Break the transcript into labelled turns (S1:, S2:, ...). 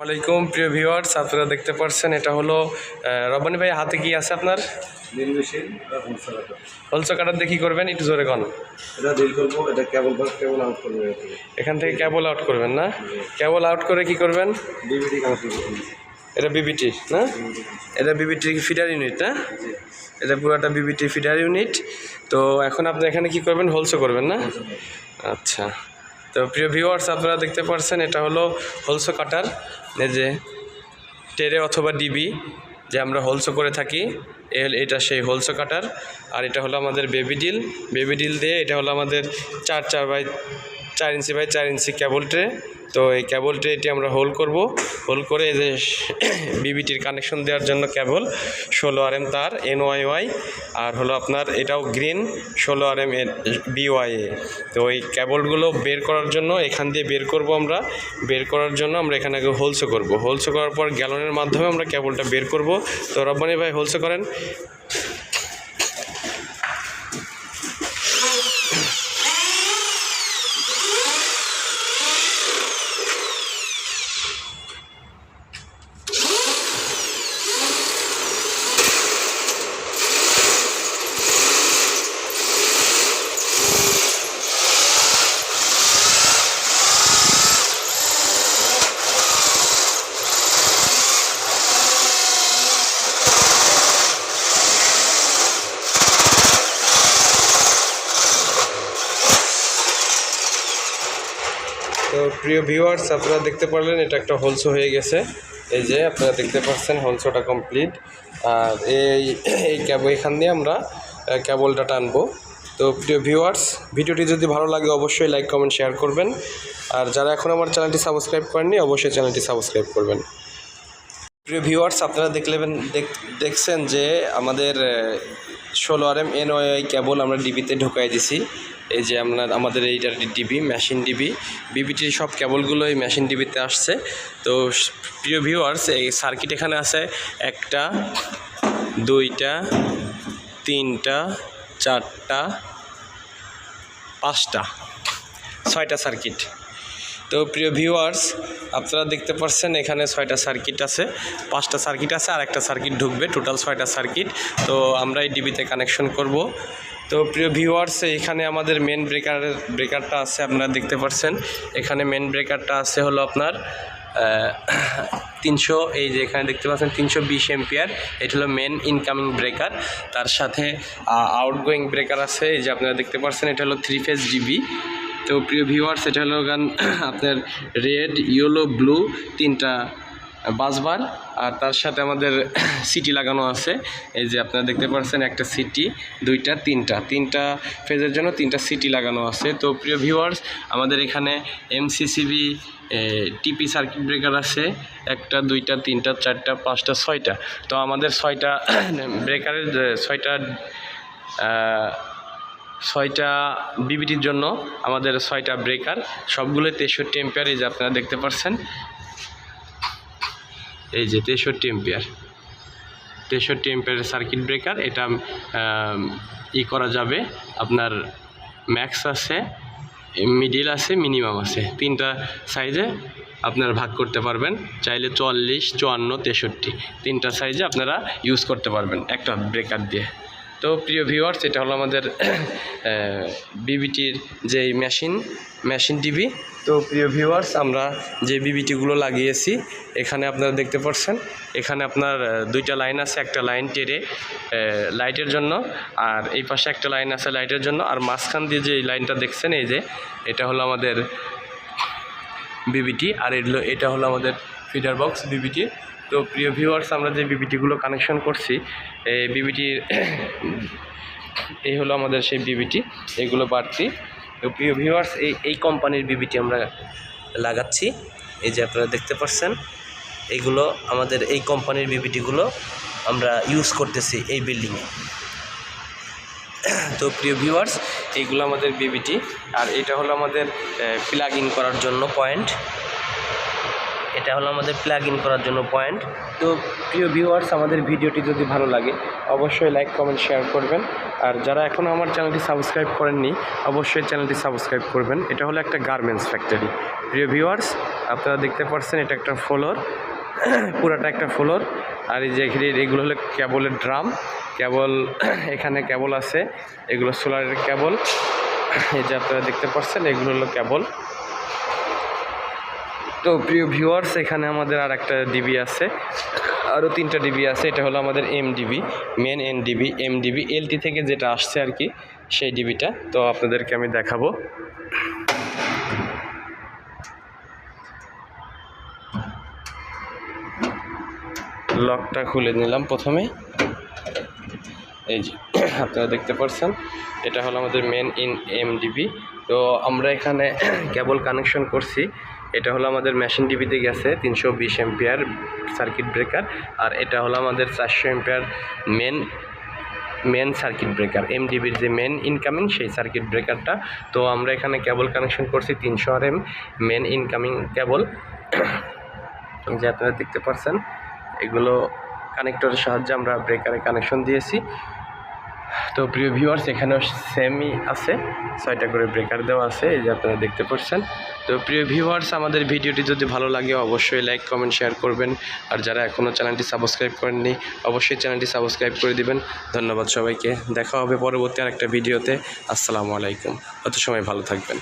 S1: ওয়ালাইকুম প্রিয় ভিউয়ার্স আপনারা দেখতে পাচ্ছেন এটা হলো আহ, রব্বানি ভাই হাতে কি আছে আপনার? হোলসো কাটার দিয়ে কি করবেন? একটু জোরে কন।
S2: এটা ড্রিল করব এটা কেবল কেবল আউট করব এখান
S1: থেকে ক্যাবল আউট করবেন না? ক্যাবল আউট করে কি করবেন? এটা বিবিটি না? এটা বিবিটি ফিডার ইউনিট না? এটা পুরোটা বিবিটি ফিডার ইউনিট তো এখন আপনি এখানে কি করবেন? হোলসো করবেন না? আচ্ছা। তো প্রিয় ভিউয়ার্স আপনারা দেখতে পাচ্ছেন এটা হলো হোলসো কাটার যে টেরে অথবা ডিবি যে আমরা হোলসো করে থাকি এটা সেই হোলসো কাটার, আর এটা হলো আমাদের বেবি ডিল। বেবি ডিল দিয়ে এটা হলো আমাদের চার চার বাই চার ইঞ্চি বাই চার ইঞ্চি ক্যাবল ট্রে তো এই ক্যাবল ট্রে এটি আমরা হোল করব। হোল করে এই যে বিবিটির কানেকশন দেওয়ার জন্য ক্যাবল ষোলো আর এম তার এন ওয়াই ওয়াই আর হলো আপনার এটাও গ্রিন ষোলো আর এম বিওয়াই এ তো ওই ক্যাবলগুলো বের করার জন্য, এখান দিয়ে বের করব আমরা। বের করার জন্য আমরা এখানে আগে হোলসো করব। হোলসো করার পর গ্যালনের মাধ্যমে আমরা ক্যাবলটা বের করব। তো রব্বানি ভাই হোলসো করেন তো প্রিয় ভিউয়ার্স, আপনারা দেখতে পারলেন এটা একটা হোলসো হয়ে গেছে। এই যে আপনারা দেখতে পাচ্ছেন হোলসোটা কমপ্লিট। আর এই এই ক্যাব, এখান দিয়ে আমরা ক্যাবলটা টানবো। তো প্রিয় ভিউয়ার্স, ভিডিওটি যদি ভালো লাগে অবশ্যই লাইক, কমেন্ট, শেয়ার করবেন। আর যারা এখন আমার চ্যানেলটি সাবস্ক্রাইব করেননি, অবশ্যই চ্যানেলটি সাবস্ক্রাইব করবেন। প্রিয় ভিউয়ার্স, আপনারা দেখলেন দেখ- দেখছেন যে আমাদের ষোলো R M N Y cable আমরা ডিবিতে ঢুকাই দিছি। এই যে আপনার আমাদের এইটার ডিবি মেশিন ডিবি বিবিটির সব কেবলগুলো এই মেশিন ডিবিতে আসছে। তো প্রিয় ভিউয়ার্স এই সার্কিট এখানে আছে একটা, দুইটা, তিনটা, চারটা, পাঁচটা, ছয়টা সার্কিট তো প্রিয় ভিউয়ার্স আপনারা দেখতে পাচ্ছেন এখানে ছয়টা সার্কিট আছে, পাঁচটা সার্কিট আছে আর একটা সার্কিট ঢুকবে টোটাল ছয়টা সার্কিট তো আমরা এই ডিবিতে কানেকশন করব। তো প্রিয় ভিউয়ার্স এখানে আমাদের মেন ব্রেকারের ব্রেকারটা আছে, আপনারা দেখতে পাচ্ছেন এখানে মেন ব্রেকারটা আছে হলো আপনার তিনশো, এই যে এখানে দেখতে পাচ্ছেন, তিনশো বিশ এম্পিয়ার এটা হলো মেন ইনকামিং ব্রেকার তার সাথে আউটগোয়িং ব্রেকার আছে, এই যে আপনারা দেখতে পাচ্ছেন এটা হলো থ্রি ফেজ জিবি তো প্রিয় ভিউয়ার্স এটা হলো গান, আপনার রেড ইয়েলো ব্লু তিনটা বাসবার আর তার সাথে আমাদের সিটি লাগানো আছে। এই যে আপনারা দেখতে পাচ্ছেন একটা সিটি, দুইটা, তিনটা। তিনটা ফেজের জন্য তিনটা সিটি লাগানো আছে। তো প্রিয় ভিউয়ার্স আমাদের এখানে এমসিসিবি টিপি সার্কিট ব্রেকার আছে। একটা, দুইটা, তিনটা, চারটা, পাঁচটা, ছয়টা। তো আমাদের ছয়টা ব্রেকারের ছয়টা ছয়টা বিবিটির জন্য আমাদের ছয়টা ব্রেকার সবগুলো তেষট্টি এম্পিয়ার এই যে আপনারা দেখতে পাচ্ছেন এই যে তেষট্টি এম্পিয়ার তেষট্টি এম্পিয়ারের সার্কিট ব্রেকার এটা ই করা যাবে। আপনার ম্যাক্স আছে মিডিল আছে মিনিমাম আছে। তিনটা সাইজে আপনার ভাগ করতে পারবেন। চাইলে চুয়াল্লিশ, চুয়ান্ন, তেষট্টি। তিনটা সাইজে আপনারা ইউজ করতে পারবেন একটা ব্রেকার দিয়ে। তো প্রিয় ভিউয়ার্স এটা হলো আমাদের বিবিটির যে মেশিন মেশিন টিভি তো প্রিয় ভিউয়ার্স আমরা যে বিবিটিগুলো লাগিয়েছি, এখানে আপনারা দেখতে পাচ্ছেন এখানে আপনার দুইটা লাইন আছে, একটা লাইন টেরে লাইটের জন্য, আর এই পাশে একটা লাইন আছে লাইটের জন্য। আর মাঝখান দিয়ে যে লাইনটা দেখছেন, এই যে, এটা হলো আমাদের বিবিটি, আর এটা হলো আমাদের ফিডার বক্স বিবিটি তো প্রিয় ভিউয়ার্স আমরা যে বিবিটিগুলো কানেকশন করছি, এই বিবিটির এই হলো আমাদের সেই বিবিটি এগুলো বাড়তি। তো প্রিয় ভিউয়ার্স এই এই কোম্পানির বিবিটি আমরা লাগাচ্ছি। এই যে আপনারা দেখতে পাচ্ছেন, এগুলো আমাদের এই কোম্পানির বিবিটিগুলো আমরা ইউজ করতেছি এই বিল্ডিংয়ে তো প্রিয় ভিউয়ার্স এইগুলো আমাদের বিবিটি আর এটা হলো আমাদের প্লাগ ইন করার জন্য পয়েন্ট এটা হলো আমাদের প্লাগ ইন করার জন্য পয়েন্ট তো প্রিয় ভিউয়ার্স আমাদের ভিডিওটি যদি ভালো লাগে, অবশ্যই লাইক কমেন্ট শেয়ার করবেন। আর যারা এখনও আমার চ্যানেলটি সাবস্ক্রাইব করেননি, অবশ্যই চ্যানেলটি সাবস্ক্রাইব করবেন। এটা হলো একটা গার্মেন্টস ফ্যাক্টরি প্রিয় ভিউয়ার্স আপনারা দেখতে পাচ্ছেন এটা একটা ফ্লোর পুরাটা একটা ফ্লোর আর এই যে এগুলো হলো কেবলের ড্রাম কেবল এখানে কেবল আছে। এগুলো সোলারের কেবল এই যে আপনারা দেখতে পাচ্ছেন এগুলো হলো কেবল তো প্রিয় ভিউয়ার্স, এখানে আমাদের আর একটা ডিবি আছে। আরও তিনটা ডিবি আছে, এটা হলো আমাদের M DB main N DB M DB LT থেকে যেটা আসছে আর কি, সেই ডিবিটা তো আপনাদেরকে আমি দেখাবো। লকটা খুলে নিলাম প্রথমে। এই যে, আপনারা দেখতে পাচ্ছেন এটা হলো আমাদের মেন ইন এমডিবি তো আমরা এখানে কেবল কানেকশন করছি। এটা হলো আমাদের মেশিন ডিবিতে গেছে, তিনশো বিশ এম্পিয়ার সার্কিট ব্রেকার আর এটা হলো আমাদের চারশো ampere main main circuit breaker M এমডিবির যে মেন ইনকামিং সেই সার্কিট ব্রেকারটা তো আমরা এখানে কেবল কানেকশন করছি তিনশো R M main incoming cable যে আপনারা দেখতে পাচ্ছেন এগুলো কানেক্টরের সাহায্যে আমরা ব্রেকারে কানেকশন দিয়েছি। তো প্রিয় ভিউয়ার্স এখানেও সেমই আছে, ছয়টা করে ব্রেকার দেওয়া আছে, এই যে আপনারা দেখতে পাচ্ছেন তো প্রিয় ভিউয়ার্স আমাদের ভিডিওটি যদি ভালো লাগে, অবশ্যই লাইক কমেন্ট শেয়ার করবেন। আর যারা এখনও চ্যানেলটি সাবস্ক্রাইব করেননি, অবশ্যই চ্যানেলটি সাবস্ক্রাইব করে দিবেন। ধন্যবাদ সবাইকে। দেখা হবে পরবর্তী আরেকটা ভিডিওতে আসসালামু আলাইকুম। অত সময় ভালো থাকবেন।